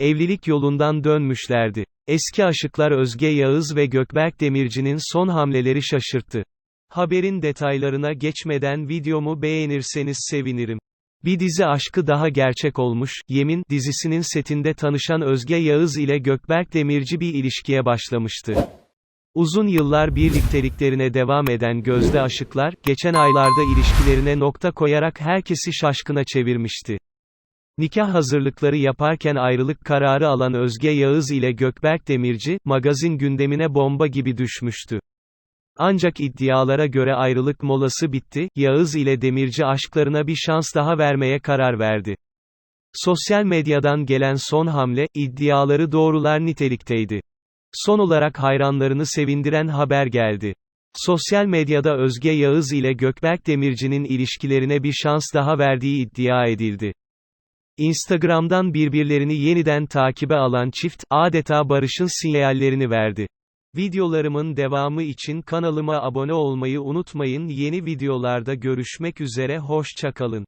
evlilik yolundan dönmüşlerdi. Eski aşıklar Özge Yağız ve Gökberk Demirci'nin son hamleleri şaşırttı. Haberin detaylarına geçmeden videomu beğenirseniz sevinirim. Bir dizi aşkı daha gerçek olmuş, Yemin dizisinin setinde tanışan Özge Yağız ile Gökberk Demirci bir ilişkiye başlamıştı. Uzun yıllar birlikteliklerine devam eden gözde aşıklar, geçen aylarda ilişkilerine nokta koyarak herkesi şaşkına çevirmişti. Nikah hazırlıkları yaparken ayrılık kararı alan Özge Yağız ile Gökberk Demirci, magazin gündemine bomba gibi düşmüştü. Ancak iddialara göre ayrılık molası bitti, Yağız ile Demirci aşklarına bir şans daha vermeye karar verdi. Sosyal medyadan gelen son hamle, iddiaları doğrular nitelikteydi. Son olarak hayranlarını sevindiren haber geldi. Sosyal medyada Özge Yağız ile Gökberk Demirci'nin ilişkilerine bir şans daha verdiği iddia edildi. Instagram'dan birbirlerini yeniden takibe alan çift, adeta barışın sinyallerini verdi. Videolarımın devamı için kanalıma abone olmayı unutmayın. Yeni videolarda görüşmek üzere, hoşçakalın.